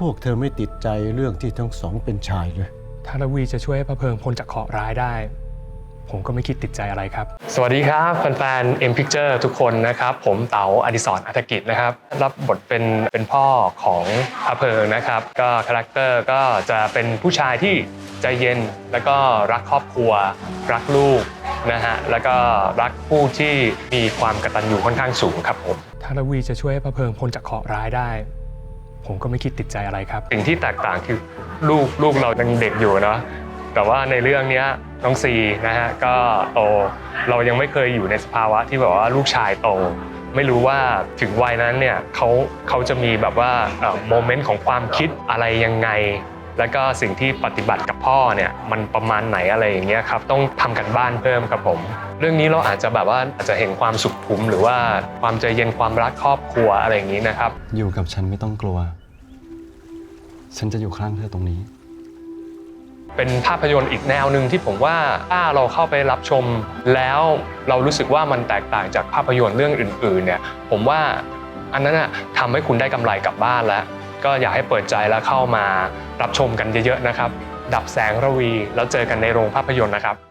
พวกเธอไม่ติดใจเรื่องที่ทั้งสองเป็นชายเลย ถ้าระวีจะช่วยให้พระเพิงพ้นจากเคราะห์ร้ายได้ ผมก็ไม่คิดติดใจอะไรครับ สวัสดีครับแฟนๆ M Picture ทุกคนนะครับ ผมเต๋าอดิศรอัฐกิจนะครับ รับบทเป็นเป็นพ่อของพระเพิงนะครับ ก็คาแรคเตอร์ก็จะเป็นผู้ชายที่ใจเย็นแล้วก็รักครอบครัว รักลูกนะฮะแล้วก็รักผู้ที่มีความกตัญญูค่อนข้างสูงครับผม ถ้าระวีจะช่วยให้พระเพิงพ้นจากเคราะห์ร้ายได้ ผมก็ไม่คิดติดใจอะไรครับ สิ่งที่แตกต่างคือลูกลูกเรายังเด็กอยู่เนาะแต่ว่าในเรื่องเนี้ยน้องซีนะฮะก็โตเรายังไม่เคยอยู่ในสภาวะที่แบบว่าลูกชายโตไม่รู้ว่าถึงวัยนั้นเนี่ยเขาเขาจะมีแบบว่าโมเมนต์ของความคิดอะไรยังไง แล้วก็สิ่งที่ปฏิบัติกับพ่อเนี่ยมันประมาณไหนอะไรอย่างเงี้ยครับต้องทำกันบ้านเพิ่มครับผม เรื่องนี้เราอาจจะแบบว่าอาจจะเห็นความสุขุมหรือว่าความใจเย็นความรักครอบครัวอะไรอย่างนี้นะครับ อยู่กับฉันไม่ต้องกลัว ฉันจะอยู่ข้างเธอตรงนี้เป็นภาพยนตร์อีกแนวหนึ่งที่ผมว่าถ้าเราเข้าไปรับชม แล้วเรารู้สึกว่ามันแตกต่างจากภาพยนตร์เรื่องอื่นๆเนี่ยผมว่าอันนั้นน่ะทำให้คุณได้กำไรกลับบ้านแล้ว ก็อยากให้เปิดใจแล้วเข้ามารับชมกันเยอะๆนะครับ ดับแสงระวีแล้วเจอกันในโรงภาพยนตร์นะครับ